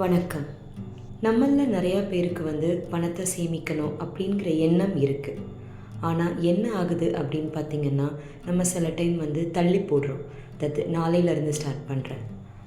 வணக்கம். நம்மளில் நிறையா பேருக்கு வந்து பணத்தை சேமிக்கணும் அப்படிங்கிற எண்ணம் இருக்குது ஆனால் என்ன ஆகுது அப்படின்னு பார்த்தீங்கன்னா நம்ம சில டைம் வந்து தள்ளி போடுறோம். தத்து நாளையிலேருந்து ஸ்டார்ட் பண்ணுறேன்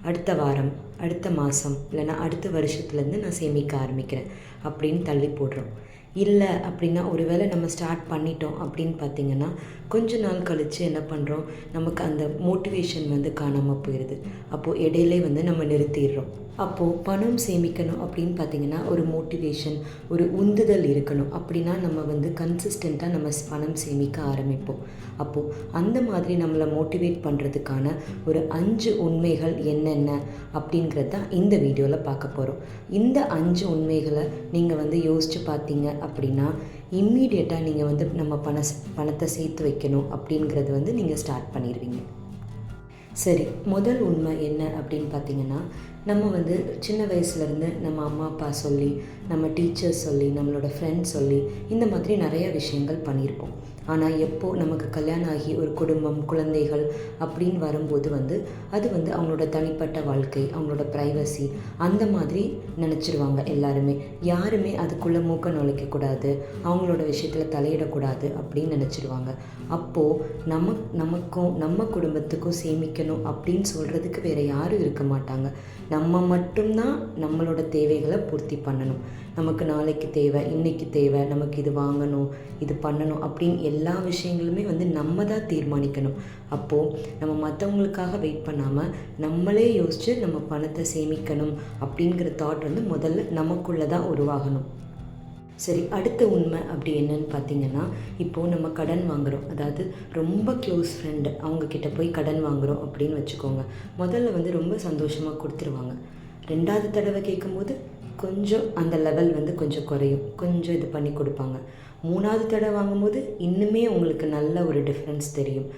அடுத்த வாரம் அடுத்த மாதம் இல்லைன்னா அடுத்த வருஷத்துலேருந்து நான் சேமிக்க ஆரம்பிக்கிறேன் அப்படின்னு தள்ளி போடுறோம். இல்லை அப்படின்னா ஒருவேளை நம்ம ஸ்டார்ட் பண்ணிட்டோம் அப்படின்னு பார்த்தீங்கன்னா கொஞ்ச நாள் கழித்து என்ன பண்ணுறோம் நமக்கு அந்த மோட்டிவேஷன் வந்து காணாமல் போயிடுது அப்போது இடையிலே வந்து நம்ம நிறுத்திடுறோம். அப்போது பணம் சேமிக்கணும் அப்படின்னு பார்த்தீங்கன்னா ஒரு மோட்டிவேஷன் ஒரு உந்துதல் இருக்கணும். அப்படின்னா நம்ம வந்து கன்சிஸ்டண்ட்டாக நம்ம ஸ் பணம் சேமிக்க ஆரம்பிப்போம். அப்போது அந்த மாதிரி நம்மளை மோட்டிவேட் பண்ணுறதுக்கான ஒரு அஞ்சு உண்மைகள் என்னென்ன அப்படிங்கிறது தான் இந்த வீடியோவில் பார்க்க போகிறோம் இந்த அஞ்சு உண்மைகளை நீங்கள் வந்து யோசித்து பார்த்தீங்க அப்படின்னா இம்மீடியட்டாக நீங்கள் வந்து நம்ம பண பணத்தை சேர்த்து வைக்கணும் அப்படிங்கிறது வந்து நீங்கள் ஸ்டார்ட் பண்ணிடுவீங்க சரி முதல் உண்மை என்ன அப்படின்னு பார்த்தீங்கன்னா நம்ம வந்து சின்ன வயசுலேருந்து நம்ம அம்மா அப்பா சொல்லி நம்ம டீச்சர்ஸ் சொல்லி நம்மளோட ஃப்ரெண்ட்ஸ் சொல்லி இந்த மாதிரி நிறைய விஷயங்கள் பண்ணியிருப்போம் ஆனால் எப்போ நமக்கு கல்யாணம் ஆகி ஒரு குடும்பம் குழந்தைகள் அப்படின்னு வரும்போது வந்து அது வந்து அவங்களோட தனிப்பட்ட வாழ்க்கை அவங்களோட ப்ரைவசி அந்த மாதிரி நினச்சிருவாங்க எல்லாருமே. யாருமே அதுக்குள்ளே மூக்க நுழைக்கக்கூடாது அவங்களோட விஷயத்தில் தலையிடக்கூடாது அப்படின்னு நினச்சிருவாங்க. அப்போது நம்ம நமக்கும் நம்ம குடும்பத்துக்கும் சேமிக்கணும் அப்படின்னு சொல்கிறதுக்கு வேறு யாரும் இருக்க மாட்டாங்க. நம்ம மட்டும்தான் நம்மளோட தேவைகளை பூர்த்தி பண்ணணும். நமக்கு நாளைக்கு தேவை இன்றைக்கி தேவை நமக்கு இது வாங்கணும் இது பண்ணணும் அப்படின்னு எல்லா விஷயங்களுமே வந்து நம்ம தான் தீர்மானிக்கணும். அப்போது நம்ம மற்றவங்களுக்காக வெயிட் பண்ணாமல் நம்மளே யோசித்து நம்ம பணத்தை சேமிக்கணும் அப்படிங்கிற தாட் வந்து முதல்ல நமக்குள்ளே தான் உருவாகணும். சரி அடுத்த உண்மை அப்படி என்னன்னு பார்த்தீங்கன்னா இப்போது நம்ம கடன் வாங்குகிறோம் அதாவது ரொம்ப க்ளோஸ் ஃப்ரெண்டு அவங்கக்கிட்ட போய் கடன் வாங்குகிறோம் அப்படின்னு வச்சுக்கோங்க. முதல்ல வந்து ரொம்ப சந்தோஷமாக கொடுத்துருவாங்க. ரெண்டாவது தடவை கேட்கும்போது கொஞ்சம் அந்த லெவல் வந்து கொஞ்சம் குறையும். கொஞ்சம் இது பண்ணி கொடுப்பாங்க. மூணாவது தடவை வாங்கும்போது இன்னுமே உங்களுக்கு நல்ல ஒரு டிஃப்ரென்ஸ் தெரியும்.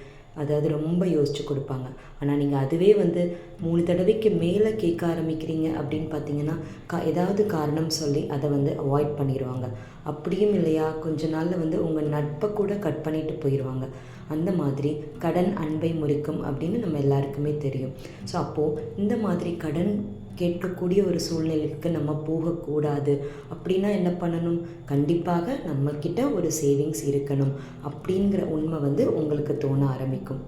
அதாவது ரொம்ப யோசித்து கொடுப்பாங்க. ஆனால் நீங்கள் அதுவே வந்து மூணு தடவைக்கு மேலே கேட்க ஆரம்பிக்கிறீங்க அப்படின்னு பார்த்தீங்கன்னா கா ஏதாவது காரணம் சொல்லி அதை வந்து அவாய்ட் பண்ணிடுவாங்க. அப்படியும் இல்லையா? கொஞ்ச நாளில் வந்து உங்கள் நட்பை கூட கட் பண்ணிட்டு போயிடுவாங்க அந்த மாதிரி கடன் அன்பை முறிக்கும் அப்படின்னு நம்ம எல்லாருக்குமே தெரியும். ஸோ அப்போது இந்த மாதிரி கடன் கேட்கக்கூடிய ஒரு சூழ்நிலைக்கு நம்ம போகக்கூடாது. அப்படின்னா என்ன பண்ணணும்? கண்டிப்பாக நம்மக்கிட்ட ஒரு சேவிங்ஸ் இருக்கணும். அப்படிங்கிற உண்மை வந்து உங்களுக்கு தோண ஆரம்பிக்கும்.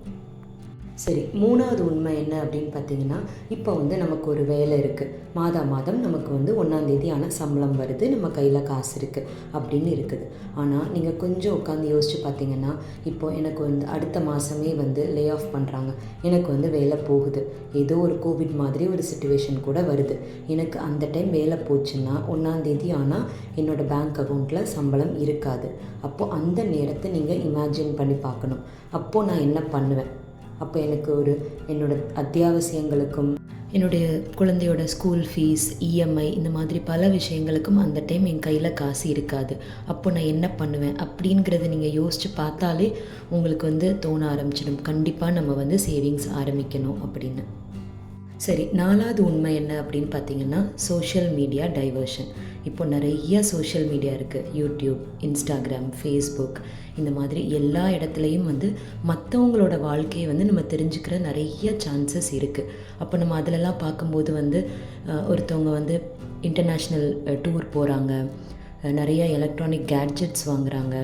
சரி மூணாவது உண்மை என்ன அப்படின்னு பார்த்தீங்கன்னா இப்போ வந்து நமக்கு ஒரு வேலை இருக்குது மாதா மாதம் நமக்கு வந்து ஒன்றாந்தேதி ஆனால் சம்பளம் வருது நம்ம கையில் காசு இருக்குது அப்படின்னு இருக்குது. ஆனால் நீங்கள் கொஞ்சம் உட்காந்து யோசித்து பார்த்தீங்கன்னா இப்போ எனக்கு வந்து அடுத்த மாதமே வந்து லே ஆஃப் பண்ணுறாங்க எனக்கு வந்து வேலை போகுது. ஏதோ ஒரு கோவிட் மாதிரி ஒரு சுச்சுவேஷன் கூட வருது. எனக்கு அந்த டைம் வேலை போச்சுன்னா ஒன்றாந்தேதி ஆனால் என்னோடய பேங்க் அக்கௌண்ட்டில் சம்பளம் இருக்காது. அப்போது அந்த நேரத்தை நீங்கள் இமேஜின் பண்ணி பார்க்கணும். அப்போது நான் என்ன பண்ணுவேன்? அப்போ எனக்கு ஒரு என்னோடய அத்தியாவசியங்களுக்கும் என்னுடைய குழந்தையோட ஸ்கூல் ஃபீஸ் இஎம்ஐ இந்த மாதிரி பல விஷயங்களுக்கும் அந்த டைம் என் கையில் காசு இருக்காது. அப்போ நான் என்ன பண்ணுவேன் அப்படிங்கிறத நீங்கள் யோசித்து பார்த்தாலே உங்களுக்கு வந்து தோண ஆரம்பிச்சிடும். கண்டிப்பாக நம்ம வந்து சேவிங்ஸ் ஆரம்பிக்கணும் அப்படின்னு. சரி நாலாவது உண்மை என்ன அப்படின்னு பார்த்தீங்கன்னா சோஷியல் மீடியா டைவர்ஷன் இப்போ நிறைய சோஷியல் மீடியா இருக்குது யூடியூப் இன்ஸ்டாகிராம் ஃபேஸ்புக் இந்த மாதிரி எல்லா இடத்துலையும் வந்து மற்றவங்களோட வாழ்க்கையை வந்து நம்ம தெரிஞ்சுக்கிற நிறைய சான்சஸ் இருக்குது அப்போ நம்ம அதிலலாம் பார்க்கும்போது வந்து ஒருத்தவங்க வந்து இன்டர்நேஷ்னல் டூர் போகிறாங்க நிறைய எலக்ட்ரானிக் கேட்ஜெட்ஸ் வாங்குகிறாங்க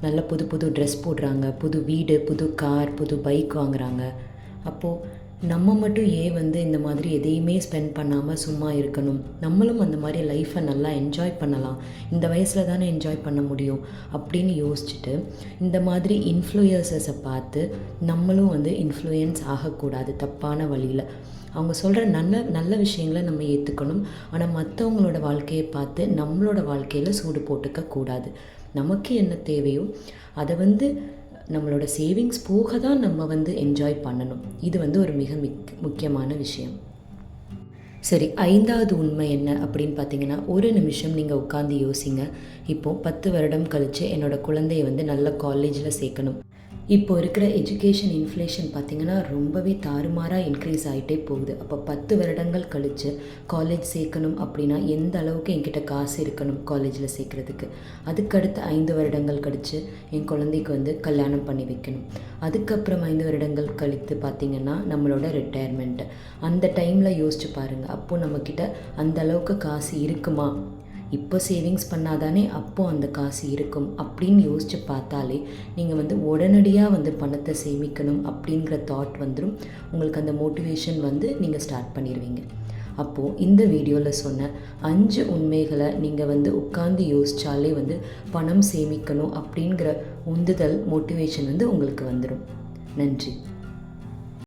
நல்ல புது புது ட்ரெஸ் போடுறாங்க. புது வீடு புது கார் புது பைக் வாங்குகிறாங்க அப்போது நம்ம மட்டும் ஏன் வந்து இந்த மாதிரி எதையுமே ஸ்பெண்ட் பண்ணாமல் சும்மா இருக்கணும்? நம்மளும் அந்த மாதிரி லைஃப்பை நல்லா என்ஜாய் பண்ணலாம். இந்த வயசில் தானே என்ஜாய் பண்ண முடியும்? அப்படின்னு யோசிச்சுட்டு இந்த மாதிரி இன்ஃப்ளூயன்சஸை பார்த்து நம்மளும் வந்து இன்ஃப்ளூயன்ஸ் ஆகக்கூடாது தப்பான வழியில். அவங்க சொல்கிற நல்ல நல்ல விஷயங்களை நம்ம ஏற்றுக்கணும் ஆனால் மற்றவங்களோட வாழ்க்கையை பார்த்து நம்மளோட வாழ்க்கையில் சூடு போட்டுக்க கூடாது. நமக்கு என்ன தேவையோ அதை வந்து நம்மளோட சேவிங்ஸ் போக தான் நம்ம வந்து என்ஜாய் பண்ணணும். இது வந்து ஒரு மிக மிக் முக்கியமான விஷயம். சரி ஐந்தாவது உண்மை என்ன அப்படின்னு பார்த்தீங்கன்னா ஒரு நிமிஷம் நீங்கள் உட்காந்து யோசிங்க. இப்போது பத்து வருடம் கழித்து என்னோடய குழந்தைய வந்து நல்ல காலேஜில் சேர்க்கணும். இப்போ இருக்கிற எஜுகேஷன் இன்ஃப்ளேஷன் பார்த்திங்கன்னா ரொம்பவே தாறுமாறாக இன்க்ரீஸ் ஆகிட்டே போகுது. அப்போ பத்து வருடங்கள் கழித்து காலேஜ் சேர்க்கணும் அப்படின்னா எந்த அளவுக்கு என்கிட்ட காசு இருக்கணும் காலேஜில் சேர்க்குறதுக்கு? அதுக்கடுத்து ஐந்து வருடங்கள் கழித்து என் குழந்தைக்கு வந்து கல்யாணம் பண்ணி வைக்கணும். அதுக்கப்புறம் ஐந்து வருடங்கள் கழித்து பார்த்திங்கன்னா நம்மளோட ரிட்டையர்மெண்ட்டு அந்த டைமில் யோசிச்சு பாருங்கள் அப்போது நம்மக்கிட்ட அந்த அளவுக்கு காசு இருக்குமா? இப்போ சேவிங்ஸ் பண்ணாதானே அப்போ அந்த காசு இருக்கும் அப்படின்னு யோசித்து பார்த்தாலே நீங்கள் வந்து உடனடியாக வந்து பணத்தை சேமிக்கணும் அப்படிங்கிற தாட் வந்துடும் உங்களுக்கு அந்த மோட்டிவேஷன் வந்து நீங்கள் ஸ்டார்ட் பண்ணிடுவீங்க அப்போது இந்த வீடியோவில் சொன்ன அஞ்சு உண்மைகளை நீங்கள் வந்து உட்காந்து யோசித்தாலே வந்து பணம் சேமிக்கணும் அப்படிங்கிற உந்துதல் மோட்டிவேஷன் வந்து உங்களுக்கு வந்துடும் நன்றி.